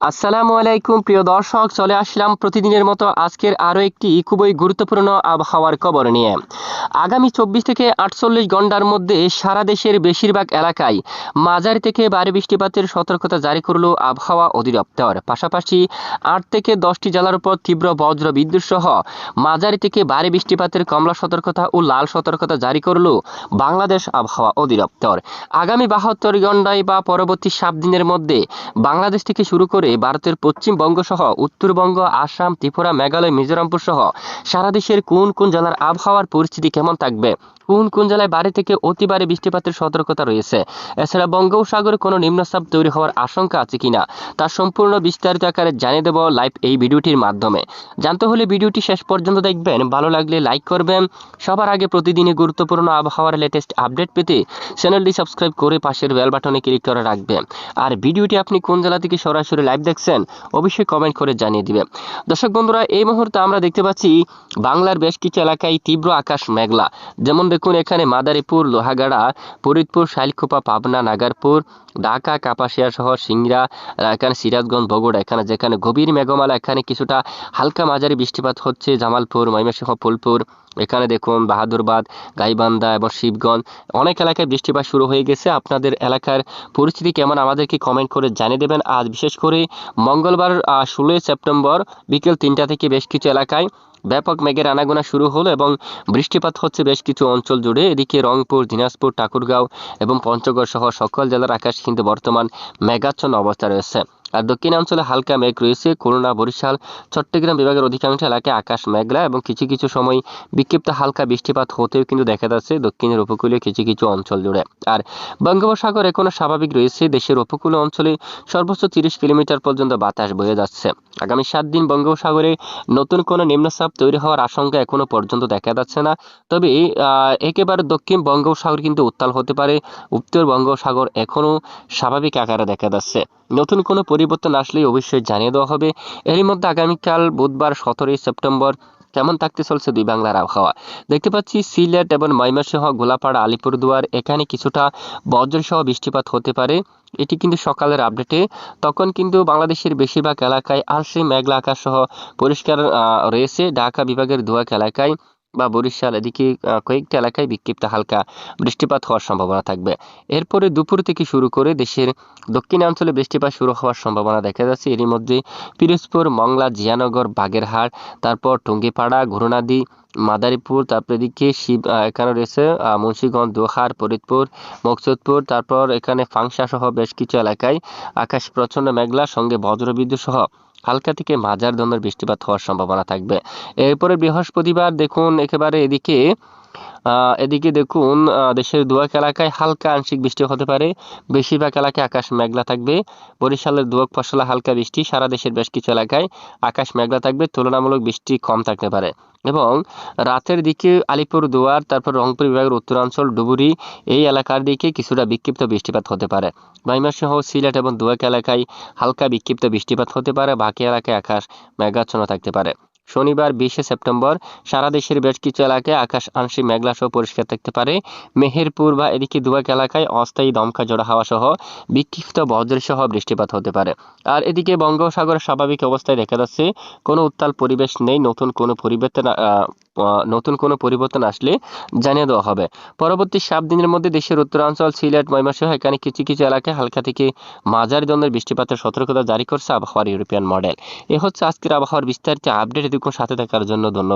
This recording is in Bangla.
আসসালামু আলাইকুম, প্রিয় দর্শক। চলে আসলাম প্রতিদিনের মতো আজকের আরও একটি খুবই গুরুত্বপূর্ণ আবহাওয়ার খবর নিয়ে। আগামী চব্বিশ থেকে আটচল্লিশ ঘণ্টার মধ্যে সারা দেশের বেশিরভাগ এলাকায় মাঝারি থেকে ভারী বৃষ্টিপাতের সতর্কতা জারি করল আবহাওয়া অধিদপ্তর। পাশাপাশি আট থেকে দশটি জেলার উপর তীব্র বজ্র বিদ্যুৎ সহ মাঝারি থেকে ভারী বৃষ্টিপাতের কমলা সতর্কতা ও লাল সতর্কতা জারি করল বাংলাদেশ আবহাওয়া অধিদপ্তর। আগামী বাহাত্তর ঘন্টায় বা পরবর্তী সাত দিনের মধ্যে বাংলাদেশ থেকে শুরু করে ভারতের পশ্চিমবঙ্গ সহ উত্তরবঙ্গ, আসাম, ত্রিপুরা, মেঘালয়, মিজোরামপুর সহ সারা দেশের কোন কোন জেলার আবহাওয়ার পরিস্থিতি কেমন থাকবে? কোন কোন জেলায় বাড়ি থেকে অতি ভারী বৃষ্টিপাতের সতর্কতা রয়েছে? এছাড়া বঙ্গোপসাগরে কোনো নিম্নচাপ তৈরি হওয়ার আশঙ্কা আছে কিনা? তার সম্পূর্ণ বিস্তারিত আকারে জানিয়ে দেব লাইভ এই ভিডিওটির মাধ্যমে। জানতে হলে ভিডিওটি শেষ পর্যন্ত দেখবেন। ভালো লাগলে লাইক করবেন। সবার আগে প্রতিদিনই গুরুত্বপূর্ণ আবহাওয়ার লেটেস্ট আপডেট পেতে চ্যানেলটি সাবস্ক্রাইব করে পাশের বেল বাটনে ক্লিক করে রাখবেন। আর ভিডিওটি আপনি কোন জেলা থেকে সরাসরি লাইভ দেখছেন, অবশ্যই কমেন্ট করে জানিয়ে দিবেন দর্শক বন্ধুরা, এই মুহূর্তে আমরা দেখতে পাচ্ছি বাংলার বেশ কিছু এলাকায় তীব্র আকাশ মেঘলা। যেমন দেখুন, এখানে মাদারীপুর, লোহাগাড়া, ফরিদপুর, শাইলখোপা, পাবনা, নাগারপুর, ঢাকা, কাপাসিয়া সহ সিংড়া, এখানে সিরাজগঞ্জ, বগুড়া, এখানে যেখানে গভীর মেঘমালা, এখানে কিছুটা হালকা মাঝারি বৃষ্টিপাত হচ্ছে, জামালপুর, ময়মনসিংহ, ফুলপুর এখানে দেখুন বাহাদুরবাদ গাইবান্ধা এবং শিবগঞ্জ। অনেক এলাকায় বৃষ্টিপাত শুরু হয়ে গেছে। আপনাদের এলাকার পরিস্থিতি কেমন আমাদেরকে কমেন্ট করে জানিয়ে দেবেন। আজ বিশেষ করে মঙ্গলবার ষোলোই সেপ্টেম্বর বিকেল তিনটা থেকে বেশ কিছু এলাকায় ব্যাপক মেঘের আনাগোনা শুরু হলো এবং বৃষ্টিপাত হচ্ছে বেশ কিছু অঞ্চল জুড়ে। এদিকে রংপুর, দিনাজপুর, ঠাকুরগাঁও এবং পঞ্চগড় সহ সকল জেলার আকাশ কিন্তু বর্তমান মেঘাচ্ছন্ন অবস্থা রয়েছে। আর দক্ষিণাঞ্চলে হালকা মেঘ রয়েছে। খুলনা, বরিশাল, চট্টগ্রাম বিভাগের অধিকাংশ এলাকায় আকাশ মেঘলা এবং কিছু কিছু সময় বিক্ষিপ্ত হালকা বৃষ্টিপাত হতেও কিন্তু দেখা যাচ্ছে দক্ষিণের উপকূলীয় কিছু কিছু অঞ্চল জুড়ে। আর বঙ্গোপসাগর এখনও স্বাভাবিক রয়েছে। দেশের উপকূলীয় অঞ্চলে সর্বোচ্চ তিরিশ কিলোমিটার পর্যন্ত বাতাস বয়ে যাচ্ছে। আগামী সাত দিন বঙ্গোপসাগরে নতুন কোনো নিম্নচাপ তৈরি হওয়ার আশঙ্কা এখনও পর্যন্ত দেখা যাচ্ছে না। তবে একেবারে দক্ষিণ বঙ্গোপসাগর কিন্তু উত্তাল হতে পারে। উত্তর বঙ্গোপসাগর এখনও স্বাভাবিক আকারে দেখা যাচ্ছে। নতুন কোনো পরিবর্তন আসলেই অবশ্যই জানিয়ে দেওয়া হবে। এরই মধ্যে আগামীকাল বুধবার সতেরোই সেপ্টেম্বর কেমন থাকতে চলছে দুই বাংলার আবহাওয়া? দেখতে পাচ্ছি সিলেট এবং ময়মনসিংহ, গোলাপাড়া, আলিপুরদুয়ার, এখানে কিছুটা বজ্রসহ বৃষ্টিপাত হতে পারে। এটি কিন্তু সকালের আপডেটে। তখন কিন্তু বাংলাদেশের বেশিরভাগ এলাকায় আলসি মেঘলা আকাশ সহ পরিষ্কার রয়েছে। ঢাকা বিভাগের দুয়াক এলাকায় বা বরিশাল, এদিকে কয়েকটি এলাকায় বিক্ষিপ্ত হালকা বৃষ্টিপাত হওয়ার সম্ভাবনা থাকবে। এরপরে দুপুর থেকে শুরু করে দেশের দক্ষিণাঞ্চলে বৃষ্টিপাত শুরু হওয়ার সম্ভাবনা দেখা যাচ্ছে। এরই মধ্যে পিরোজপুর, মংলা, জিয়ানগর, বাগেরহাট, তারপর টুঙ্গিপাড়া, ঘুরনাদি, মাদারীপুর, তারপর এদিকে শিব এখানে রয়েছে মুন্সিগঞ্জ, দোহার, ফরিদপুর, মকসুদপুর, তারপর এখানে ফাংশা সহ বেশ কিছু এলাকায় আকাশ প্রচণ্ড মেঘলা, সঙ্গে বজ্রবিদ্যুৎ সহ হালকা থেকে মাঝার ধরনের বৃষ্টিপাত হওয়ার সম্ভাবনা থাকবে। এরপরে বৃহস্পতিবার দেখুন একেবারে এদিকে এদিকে দেখুন দেশের দুয়াক এলাকায় হালকা আংশিক বৃষ্টি হতে পারে। বেশিরভাগ এলাকায় আকাশ মেঘলা থাকবে। বরিশালের দুয়াক ফসলা হালকা বৃষ্টি, সারা দেশের বেশ কিছু এলাকায় আকাশ মেঘলা থাকবে। তুলনামূলক বৃষ্টি কম থাকতে পারে। এবং রাতের দিকে আলিপুর দুয়ার, তারপর রংপুর বিভাগের উত্তরাঞ্চল, ডুবুরি, এই এলাকার দিকে কিছুটা বিক্ষিপ্ত বৃষ্টিপাত হতে পারে। ময়মনসিংহ, সিলেট এবং দুয়াক এলাকায় হালকা বিক্ষিপ্ত বৃষ্টিপাত হতে পারে। বাকি এলাকায় আকাশ মেঘাচ্ছন্ন থাকতে পারে। শনিবার বিশে সেপ্টেম্বর সারা দেশের বেশ কিছু এলাকায় আকাশ আংশিক মেঘলা সহ পরিষ্কার থাকতে পারে। মেহেরপুর বা এদিকে দুয়াক এলাকায় অস্থায়ী দমকা জোড়া হাওয়া সহ বিক্ষিপ্ত বজ্র সহ বৃষ্টিপাত হতে পারে। আর এদিকে বঙ্গোপসাগরের স্বাভাবিক অবস্থায় দেখা যাচ্ছে, কোনো উত্তাল পরিবেশ নেই, নতুন কোনো পরিবর্তন নতুন কোনো পরিবর্তন আসলে জানিয়ে দেওয়া হবে। পরবর্তী সাত দিনের মধ্যে দেশের উত্তরাঞ্চল, সিলেট, ময়মনসিংহ, এখানে কিছু কিছু এলাকায় হালকা থেকে মাঝারি ধরনের বৃষ্টিপাতের সতর্কতা জারি করছে আবহাওয়ার ইউরোপিয়ান মডেল। এ হচ্ছে আজকের আবহাওয়ার বিস্তারিত আপডেট। এটুকু সাথে থাকার জন্য ধন্যবাদ।